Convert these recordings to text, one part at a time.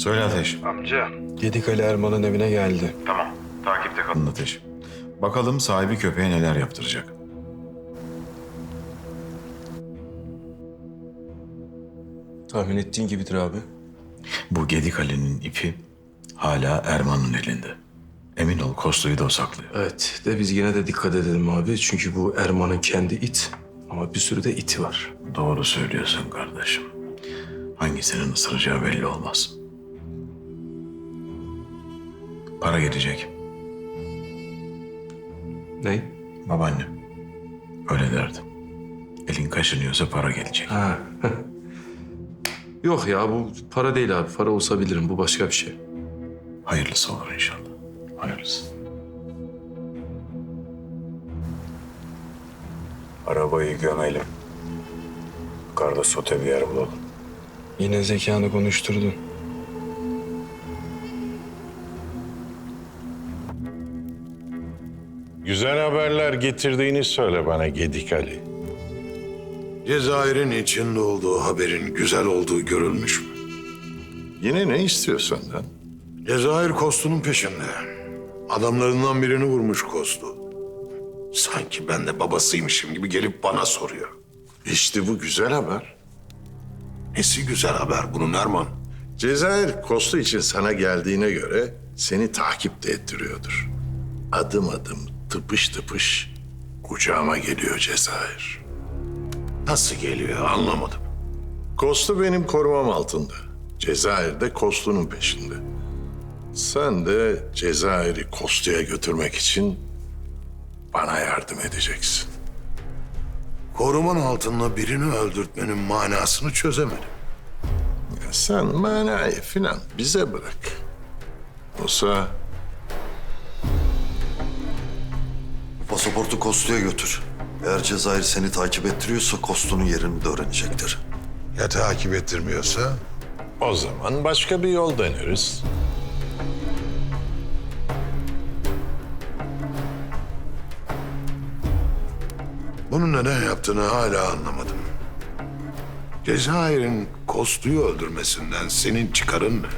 Söyle Ateş. Amca. Gedik Ali Erman'ın evine geldi. Tamam. Takipte kalın. Ateş. Bakalım sahibi köpeğe neler yaptıracak. Tahmin ettiğin gibidir abi. Bu Gedik Ali'nin ipi hala Erman'ın elinde. Emin ol Kosto'yu da o saklıyor. Evet de biz yine de dikkat edelim abi. Çünkü bu Erman'ın kendi it ama bir sürü de iti var. Doğru söylüyorsun kardeşim. Hangisinin ısıracağı belli olmaz. Para gelecek. Ne? Babaannem. Öyle derdi. Elin kaşınıyorsa para gelecek. Ha. Yok ya bu para değil abi. Para olsa bilirim. Bu başka bir şey. Hayırlısı olur inşallah. Hayırlısı. Arabayı gömelim. Yukarıda sote bir yer bulalım. Yine zekanı konuşturdun. Güzel haberler getirdiğini söyle bana Gedik Ali. Cezayir'in içinde olduğu haberin güzel olduğu görülmüş mü? Yine ne istiyor senden? Cezayir Kostu'nun peşinde. Adamlarından birini vurmuş Kostu. Sanki ben de babasıymışım gibi gelip bana soruyor. İşte bu güzel haber. Nesi güzel haber bunun Erman? Cezayir Kostu için sana geldiğine göre seni takip de ettiriyordur. Adım adım tıpış tıpış kucağıma geliyor Cezayir. Nasıl geliyor anlamadım. Kostu benim korumam altında. Cezayir de Kostu'nun peşinde. Sen de Cezayir'i Kostu'ya götürmek için bana yardım edeceksin. Koruman altında birini öldürtmenin manasını çözemedim. Ya sen manayı filan bize bırak. Olsa Pasaportu Kostu'ya götür. Eğer Cezayir seni takip ettiriyorsa Kostu'nun yerini de öğrenecektir. Ya takip ettirmiyorsa? o zaman başka bir yol deneriz. Bunu neden yaptığını hala anlamadım. Cezayir'in Kostu'yu öldürmesinden senin çıkarın ne?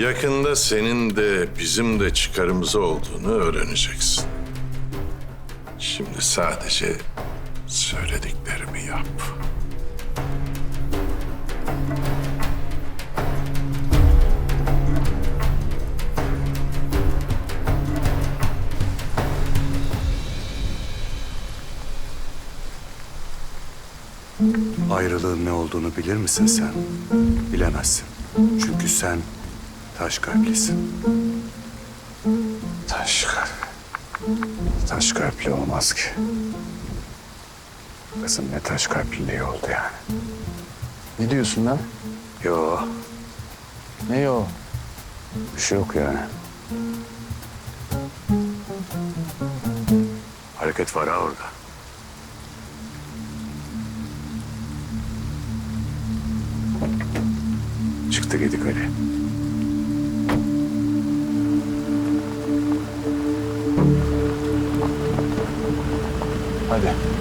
Yakında senin de bizim de çıkarımıza olduğunu öğreneceksin. Şimdi sadece söylediklerimi yap. Ayrılığın ne olduğunu bilir misin sen? Bilemezsin. Çünkü sen taş kalplisin. Taş kalp. Taş kalpli olmaz ki. Kızım ne taş kalpliliği oldu yani. Ne diyorsun lan? Yo, Ne o? bir şey yok yani. Hareket var ha orada. Çıktı Gedik Ali. Hadi.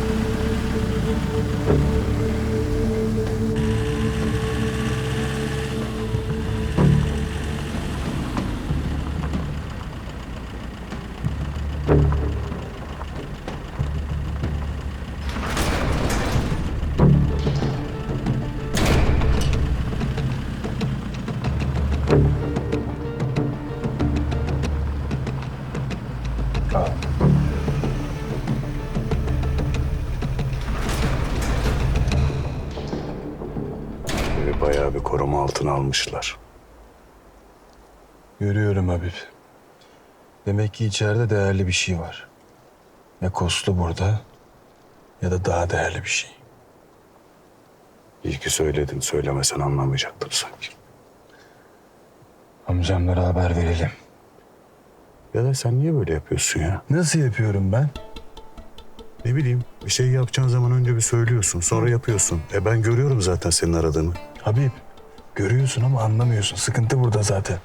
Evi altına almışlar. Görüyorum Habib. Demek ki içeride değerli bir şey var. Ya Koslu burada ya da daha değerli bir şey. İyi ki söyledin. Söylemesen anlamayacaktım sanki. Amcamlara haber verelim. Ya da sen niye böyle yapıyorsun ya? Nasıl yapıyorum ben? Ne bileyim bir şey yapacağın zaman önce bir söylüyorsun sonra yapıyorsun. E ben görüyorum zaten senin aradığını. Habib, görüyorsun ama anlamıyorsun. Sıkıntı burada zaten.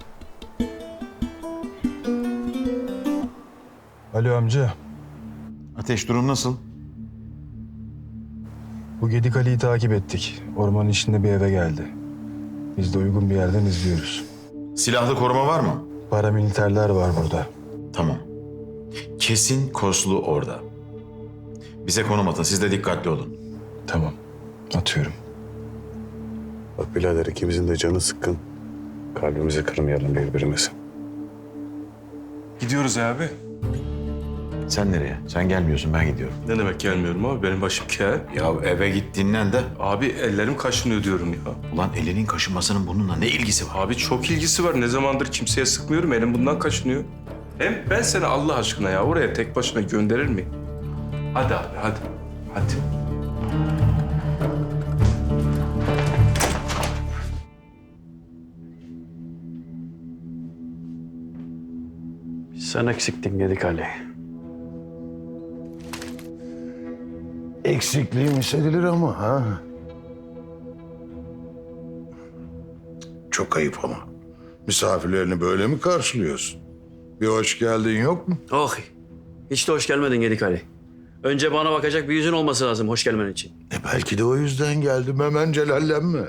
Alo amca, Ateş durum nasıl? bu Gedik Ali'yi takip ettik. Ormanın içinde bir eve geldi. Biz de uygun bir yerden izliyoruz. Silahlı koruma var mı? Paramiliterler var burada. Tamam. Kesin Koslu orada. Bize konum atın. Siz de dikkatli olun. Tamam. Atıyorum. Bak birader ikimizin de canı sıkkın. Kalbimizi kırmayalım birbirimizi. Gidiyoruz abi. Sen nereye? Sen gelmiyorsun. Ben gidiyorum. Ne demek gelmiyorum abi? Benim başım kel. Ya eve git dinlen de. Abi ellerim kaşınıyor diyorum ya. Ulan elinin kaşınmasının bununla ne ilgisi var? Abi çok ilgisi var. Ne zamandır kimseye sıkmıyorum. Elim bundan kaşınıyor. Hem ben seni Allah aşkına ya oraya tek başına gönderir miyim? Hadi abi hadi. Hadi. Sen eksiktin Gedik Ali. Eksikliğim hissedilir ama ha. Çok ayıp ama. Misafirlerini böyle mi karşılıyorsun? Bir hoş geldin yok mu? Oh, hiç de hoş gelmedin Gedik Ali. Önce bana bakacak bir yüzün olması lazım hoş gelmen için. E belki de o yüzden geldim. Hemen celallenme.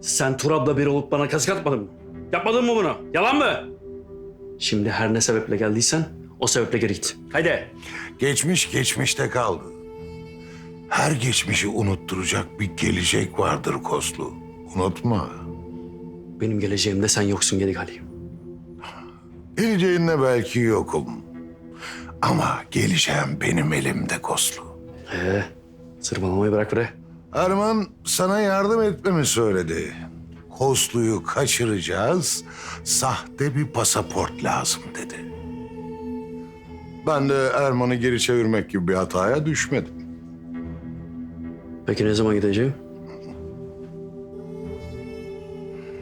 Sen Turab'la bir olup bana kazık atmadın mı? Yapmadın mı bunu? Yalan mı? Şimdi her ne sebeple geldiysen o sebeple geri git. Haydi. Geçmiş geçmişte kaldı. Her geçmişi unutturacak bir gelecek vardır Koslu. Unutma. Benim geleceğimde sen yoksun Gedik Ali. Geleceğinle belki yokum. Ama geleceğim benim elimde Koslu. Ee, sırmalamayı bırak bre. Erman sana yardım etmemi söyledi. Koslu'yu kaçıracağız. Sahte bir pasaport lazım dedi. Ben de Erman'ı geri çevirmek gibi bir hataya düşmedim. Peki ne zaman gideceğim?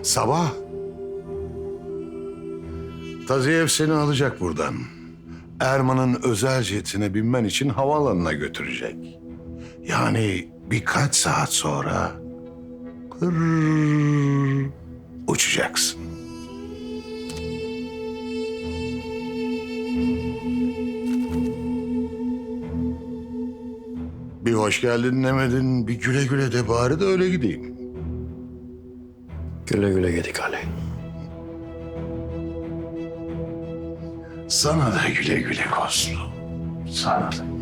Sabah. Taziyev seni alacak buradan. Erman'ın özel jetine binmen için havaalanına götürecek. Yani birkaç saat sonra pır uçacaksın. Bir hoş geldin demedin, bir güle güle de bari de öyle gideyim. Güle güle Gedik Ali. Sana da güle güle Koslu. Sana da.